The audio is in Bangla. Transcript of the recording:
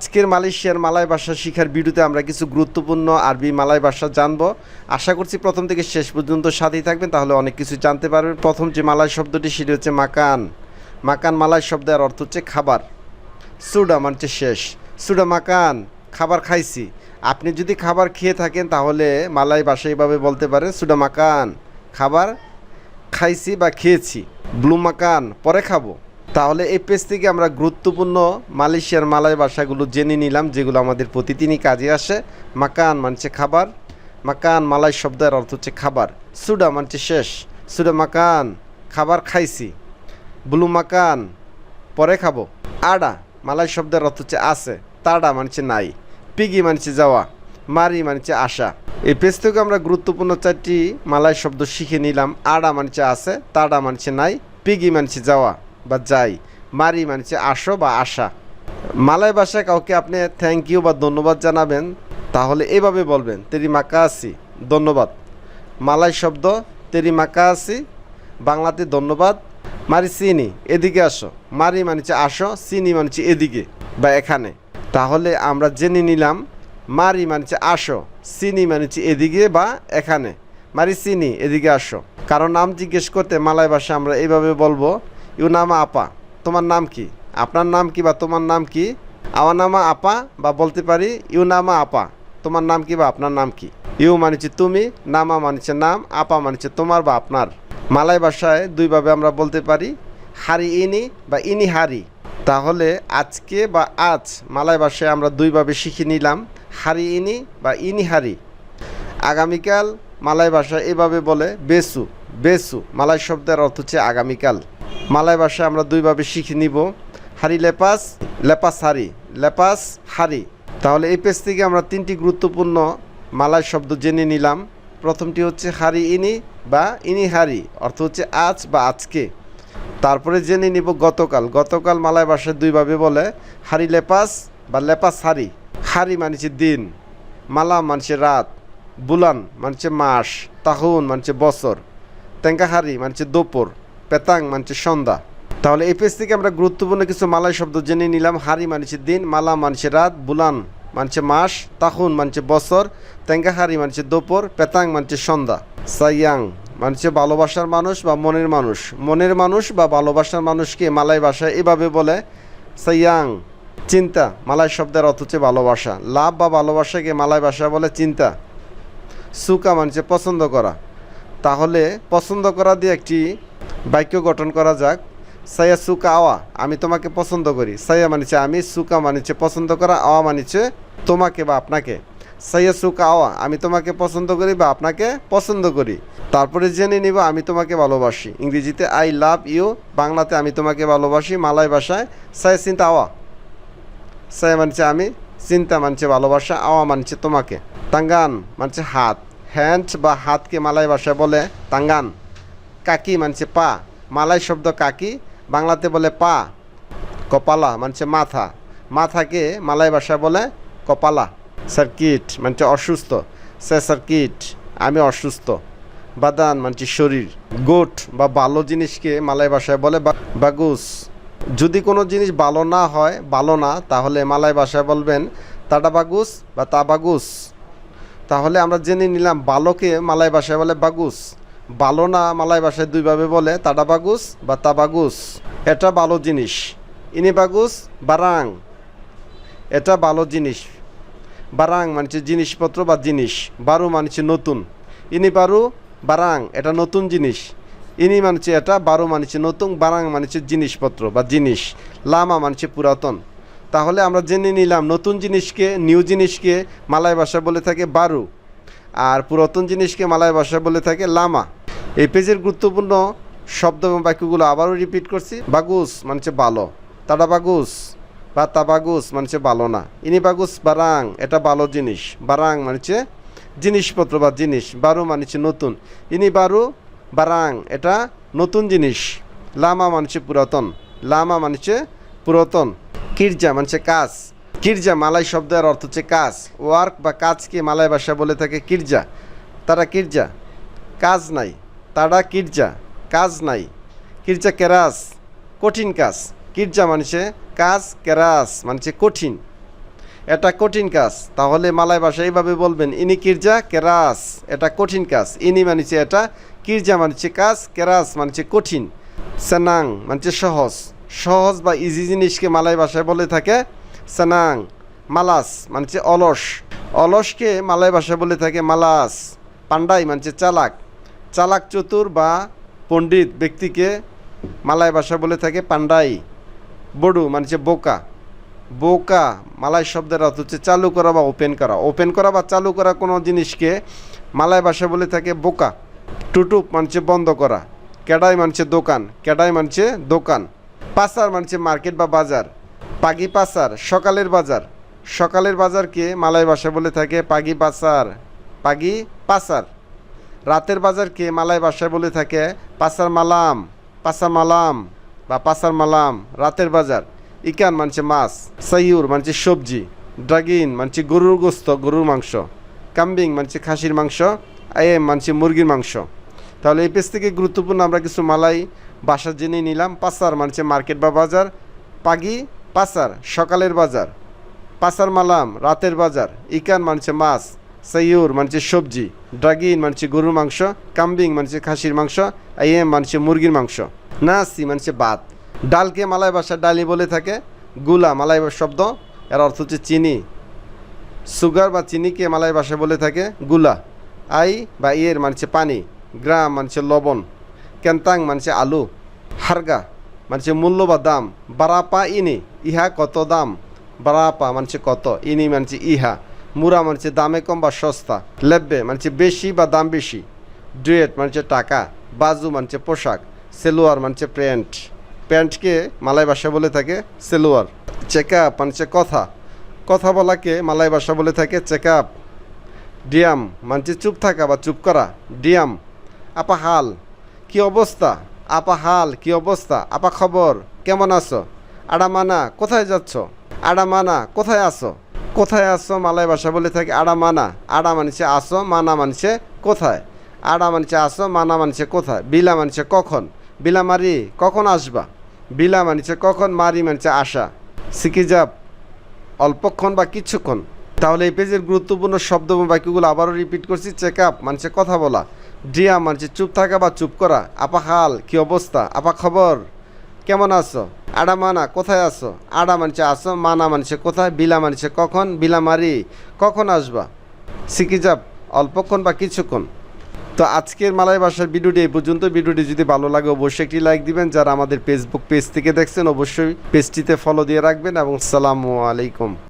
আজকের মালয়েশিয়ার মালয় ভাষা শিখার ভিডিওতে আমরা কিছু গুরুত্বপূর্ণ আরবি মালয় ভাষা জানব। আশা করছি প্রথম থেকে শেষ পর্যন্ত সাথেই থাকবেন, তাহলে অনেক কিছু জানতে পারবেন। প্রথম যে মালয় শব্দটি, সেটি হচ্ছে মাকান। মাকান মালয় শব্দের অর্থ হচ্ছে খাবার। সুডা মানে হচ্ছে শেষ। সুডা মাকান, খাবার খাইছি। আপনি যদি খাবার খেয়ে থাকেন, তাহলে মালয় ভাষায় এভাবে বলতে পারেন, সুডা মাকান, খাবার খাইছি বা খেয়েছি। ব্লু মাকান, পরে খাব। তাহলে এই পেজ থেকে আমরা গুরুত্বপূর্ণ মালয়েশিয়ার মালয় ভাষাগুলো জেনে নিলাম, যেগুলো আমাদের প্রতিদিনই কাজে আসে। মাকান মানছে খাবার, মাকান মালয় শব্দের অর্থ হচ্ছে খাবার। সুডা মানছে শেষ। সুডা মাকান, খাবার খাইছি। ব্লু মাকান, পরে খাব। আডা মালয় শব্দের অর্থ হচ্ছে আছে। তাডা মানছে নাই। পিগি মানছে যাওয়া। মারি মানছে আসা। এই পেজ থেকে আমরা গুরুত্বপূর্ণ চারটি মালয় শব্দ শিখে নিলাম। আডা মানছে আছে, তাডা মানছে নাই। পিগি মানছে যাওয়া। বা যাই। মারি মানছে আসো বা আসা মালয় ভাষায় কাউকে আপনি থ্যাংক ইউ বা ধন্যবাদ জানাবেন, তাহলে এভাবে বলবেন, তেরি মাকা আসি ধন্যবাদ। মালয় শব্দ, তেরি মাকা আসি বাংলাতে ধন্যবাদ। মারি চিনি এদিকে আসো। মারি মানছে আসো চিনি মানছে এদিকে বা এখানে। তাহলে আমরা জেনে নিলাম, মারি মানছে আসো চিনি মানছে এদিকে বা এখানে। মারি চিনি এদিকে আসো। কারও নাম জিজ্ঞেস করতে মালয় ভাষা আমরা এইভাবে বলব ইউ নামা আপা। তোমার নাম কি? আপনার নাম কি বা তোমার নাম কি? আমার নামা আপা বা বলতে পারি ইউ নামা আপা। তোমার নাম কি বা আপনার নাম কি? ইউ মানছে তুমি, নামা মানছে নাম, আপা মানছে তোমার বা আপনার। মালাই ভাষায় দুইভাবে আমরা বলতে পারি, হারি ইনি বা ইনি হারি। তাহলে আজকে বা আজ মালাই ভাষায় আমরা দুইভাবে শিখে নিলাম, হারি ইনি বা ইনি হারি। আগামীকাল মালাই ভাষায় এভাবে বলে, বেসু বেসু। মালাই শব্দের অর্থ হচ্ছে আগামীকাল। মালয় ভাষায় আমরা দুইভাবে শিখে নিব। হারি, লেপাস লেপাস, হারি। লেপাস, হারি। তাহলে এই পেজ থেকে আমরা তিনটি গুরুত্বপূর্ণ মালয় শব্দ জেনে নিলাম। প্রথমটি হচ্ছে হারি, ইনি বা ইনি হারি। অর্থ হচ্ছে আজ বা আজকে। তারপরে জেনে নিব গতকাল। গতকাল মালয় ভাষায় দুইভাবে বলে, হারি, লেপাস বা লেপাস, হারি। হারি মানছে দিন, মালা মানছে রাত, বুলান মানছে মাস, তাহুন মানছে বছর তেঙ্কাহারি মানছে দুপুর। পেতাং মানছে সন্ধ্যা। তাহলে এই পেজ থেকে আমরা গুরুত্বপূর্ণ কিছু মালয় শব্দ জেনে নিলাম। হারি মানছে দিন, মালা মানছে রাত, বুলান মানছে মাস, তাহুন মানছে বছর তেঙ্কাহারি মানছে দুপুর, পেতাং মানছে সন্ধ্যা। সাইয়াং মানছে ভালোবাসার মানুষ বা মনের মানুষ। মনের মানুষ বা ভালোবাসার মানুষকে মালয় ভাষায় এভাবে বলে? সাইয়াং চিন্তা মালয় শব্দের অর্থ হচ্ছে ভালোবাসা। লাভ বা ভালোবাসাকে মালয় ভাষায় বলে চিন্তা। সুকা মানছে পছন্দ করা। তাহলে পছন্দ করা দিয়ে একটি বাক্য গঠন করা যাক। সাইয়া সুকা আওয়া, আমি তোমাকে পছন্দ করি। সাইয়া মানিছে আমি, সুকা মানিছে পছন্দ করা, আওয়া মানিছে তোমাকে বা আপনাকে। সাইয়া সুকা আওয়া, আমি তোমাকে পছন্দ করি বা আপনাকে পছন্দ করি। তারপরে জেনে নিব, আমি তোমাকে ভালোবাসি। ইংরেজিতে আই লাভ ইউ বাংলাতে আমি তোমাকে ভালোবাসি মালয় ভাষায় সাইয়া চিন্তা আওয়া। সাইয়া মানছে আমি, চিন্তা মানছে ভালোবাসা, আওয়া মানছে তোমাকে। তাঙ্গান মানছে হাত। হ্যান্ড বা হাতকে মালয় ভাষায় বলে তাঙ্গান। কাকি মানছে পা। মালাই শব্দ কাকি, বাংলাতে বলে পা। কপালা মানছে মাথা। মাথাকে মালাই ভাষায় বলে কপালা। সার্কিট মানছে অসুস্থ। সে সার্কিট আমি অসুস্থ। বাদান মানছে শরীর। গোট বা ভালো জিনিসকে মালাই ভাষায় বলে বাগুস। যদি কোনো জিনিস ভালো না হয় ভালো না, তাহলে মালাই ভাষায় বলবেন তাডা বাগুস বা তা বাগুস তাহলে আমরা জেনে নিলাম বালোকে মালাই ভাষায় বলে বাগুস। ভালো না মালয় ভাষায় দুইভাবে বলে তাডা বাগুস বা তা বাগুস এটা ভালো জিনিস। ইনি বাগুস বারাং এটা ভালো জিনিস। বারাং মানছে জিনিসপত্র বা জিনিস। বারু মানছে নতুন। ইনি বারু বারাং এটা নতুন জিনিস। ইনি মানছে এটা, বারো মানছে নতুন বারাং মানছে জিনিসপত্র বা জিনিস। লামা মানছে পুরাতন। তাহলে আমরা জেনে নিলাম নতুন জিনিসকে, নিউ জিনিসকে মালয় ভাষা বলে থাকে বারু। আর পুরাতন জিনিসকে মালয় ভাষা বলে থাকে লামা। এই পেজের গুরুত্বপূর্ণ শব্দ এবং বাক্যগুলো আবারও রিপিট করছি। বাগুস মানছে ভালো তাডা বাগুস বা তাবাগুস মানছে ভালো না। ইনি বাগুস, বারাং, এটা ভালো জিনিস। বারাং মানছে জিনিসপত্র বা জিনিস। বারু মানছে নতুন। ইনি বারু, বারাং, এটা নতুন জিনিস। লামা মানছে পুরাতন। লামা মানছে পুরাতন। কিরজা মানছে কাজ। কিরজা মালাই শব্দের অর্থ হচ্ছে কাজ। ওয়ার্ক বা কাজকে মালাই ভাষা বলে থাকে কিরজা। তারা কিরজা? কাজ নাই। তারা কিরজা, কাজ নাই। কিরজা কেরাস, কঠিন কাজ। কিরজা মানছে কাজ, কেরাস মানছে কঠিন। এটা কঠিন কাজ। তাহলে মালয় ভাষা এইভাবে বলবেন, ইনি কিরজা, কেরাস, এটা কঠিন কাজ। ইনি মানছে এটা, কিরজা মানছে কাজ, কেরাস মানছে কঠিন। সেনাং মানছে সহজ। সহজ বা ইজি জিনিসকে মালয় ভাষায় বলে থাকে সেনাং, মালাস মানছে অলস। অলসকে মালয় ভাষায় বলে থাকে মালাস। পান্ডাই মানছে চালাক। চালাক চতুর বা পণ্ডিত ব্যক্তিকে মালয় ভাষা বলে থাকে পান্ডাই বড়ু মানছে বোকা। বোকা মালয় শব্দের অর্থ হচ্ছে চালু করা বা ওপেন করা। ওপেন করা বা চালু করা কোনো জিনিসকে মালয় ভাষা বলে থাকে বোকা। টুটুপ মানছে বন্ধ করা। কেডাই মানছে দোকান। কেডাই মানছে দোকান। পাসার মানছে মার্কেট বা বাজার। পাগি পাসার সকালের বাজার। সকালের বাজারকে মালয় ভাষা বলে থাকে পাগি পাসার পাগি পাসার রাতের বাজারকে মালয় ভাষায় বলে থাকে, পাসার মালাম পাসার মালাম বা পাসার মালাম? রাতের বাজার, ইকান মানছে মাছ সাইয়ুর মানছে সবজি, ড্রাগিন মানছে গরুর গোস্ত, গরুর মাংস, কাম্বিং মানছে খাসির মাংস, আইএম মানছে মুরগির মাংস। তাহলে এই পেজ থেকে গুরুত্বপূর্ণ আমরা কিছু মালাই বাসা জেনে নিলাম। পাসার মানছে মার্কেট বা বাজার, পাগি, পাসার সকালের বাজার, পাসার মালাম রাতের বাজার, ইকান মানছে মাছ সাইয়ুর মানছে সবজি ড্রাগিন মানছে গরুর মাংস কাম্বিং মানছে খাসির মাংস আইএম মানছে মুরগির মাংস নাসি মানছে ভাত ডালকে মালায় ভাষা ডালি বলে থাকে গুলা মালায় শব্দ এর অর্থ হচ্ছে চিনি সুগার বা চিনিকে মালায় ভাষায় বলে থাকে গুলা আই বা ইয়ের মানছে পানি গ্রাম মানছে লবণ কেন্তাং মানছে আলু হারগা মানছে মূল্য বা দাম বারাপা ইনি ইহা কত দাম বারাপা মানছে কত ইনি মানছে ইহা মুরা মানছে দামে কম বা সস্তা। লেব্বে মানছে বেশি বা দাম বেশি। ডুয়েট মানছে টাকা। বাজু মানছে পোশাক। সেলোয়ার মানছে প্যান্ট। প্যান্টকে মালয় ভাষা বলে থাকে সেলোয়ার। চেক মানছে কথা। কথা বলাকে মালয় ভাষা বলে থাকে চেক আপ ডিয়াম মানছে চুপ থাকা বা চুপ করা। ডিয়াম, আপা হাল। কি অবস্থা? আপা হাল, কি অবস্থা? আপা খবর, কেমন আছো? আড়ামানা, কোথায় যাচ্ছ? আড়ামানা, কোথায় আসো কোথায় আসো মালয় ভাষা বলে থাকে আড়ামানা আড়া মানছে আসো মানা মানছে কোথায়? আড়া মানছে আসো মানা মানছে কোথায়? বিলা মানছে কখন? বিলা মারি, কখন আসবা? বিলা মানছে কখন, মারি মানছে আশা। সিকিজাব অল্পক্ষণ বা কিছুক্ষণ। তাহলে এই পেজের গুরুত্বপূর্ণ শব্দ এবং বাক্যগুলো আবারও রিপিট করছি। চেক আপ মানছে কথা বলা। ডিয়া, মানছে চুপ থাকা বা চুপ করা। আপা হাল, কি অবস্থা? আপা খবর? কেমন আছো? আড়া মানা, কোথায় আছো? আড়া মানছে আসো মানা মানছে কোথায়? বিলা মানছে কখন? বিলা মারি, কখন আসবা? সিকিজাব অল্পক্ষণ বা কিছুক্ষণ। তো আজকের মালাই ভাষার ভিডিওটি এই পর্যন্ত। ভিডিওটি যদি ভালো লাগে, অবশ্যই একটি লাইক দিবেন। যারা আমাদের ফেসবুক পেজ থেকে দেখছেন, অবশ্যই পেজটিতে ফলো দিয়ে রাখবেন। এবং সালামু আলাইকুম।